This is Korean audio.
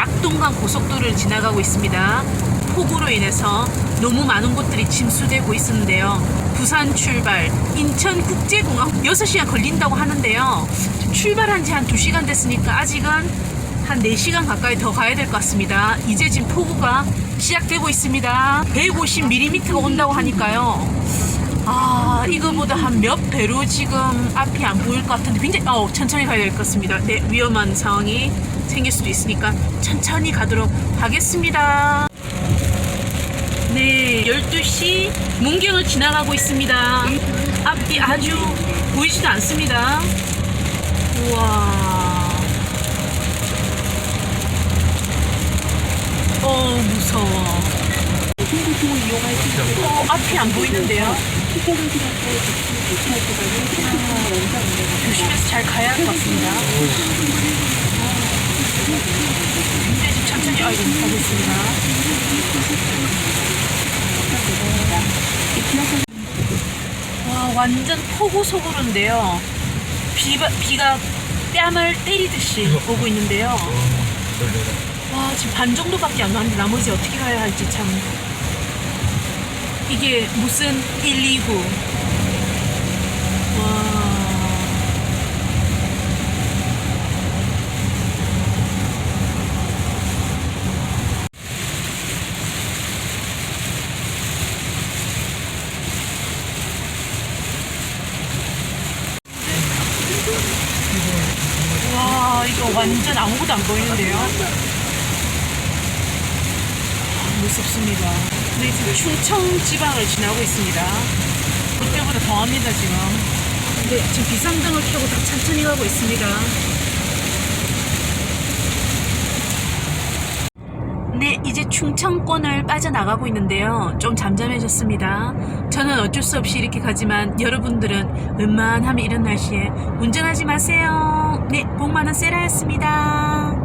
낙동강 고속도로를 지나가고 있습니다. 폭우로 인해서 너무 많은 곳들이 침수되고 있었는데요. 부산 출발, 인천국제공항 6시간 걸린다고 하는데요. 출발한 지 한 2시간 됐으니까 아직은 한 4시간 가까이 더 가야 될 것 같습니다. 이제 지금 폭우가 시작되고 있습니다. 150mm가 온다고 하니까요. 아, 이거보다 한 몇 배로 지금 앞이 안 보일 것 같은데 굉장히 어, 천천히 가야 될 것 같습니다. 네, 위험한 상황이 생길 수도 있으니까 천천히 가도록 하겠습니다. 네, 12시 문경을 지나가고 있습니다. 앞이 아주 보이지도 않습니다. 우와. 어, 무서워. 어, 앞이 안 보이는데요? 조심해서 잘 가야 할 것 같습니다. 굉장히 좀 천천히 아이고 가겠습니다. 와 완전 폭우 속으로인데요. 비가, 비가 뺨을 때리듯이 오고 있는데요. 와 지금 반 정도밖에 안 나는데 나머지 어떻게 가야 할지 참 이게 무슨 129 와. 와 이거 완전 아무것도 안 보이는데요 아, 무섭습니다 네 지금 충청 지방을 지나고 있습니다 그때보다 더합니다 지금 근데 지금 비상등을 켜고 다 천천히 가고 있습니다 네, 이제 충청권을 빠져나가고 있는데요. 좀 잠잠해졌습니다. 저는 어쩔 수 없이 이렇게 가지만 여러분들은 웬만하면 이런 날씨에 운전하지 마세요. 네, 복 많은 세라였습니다.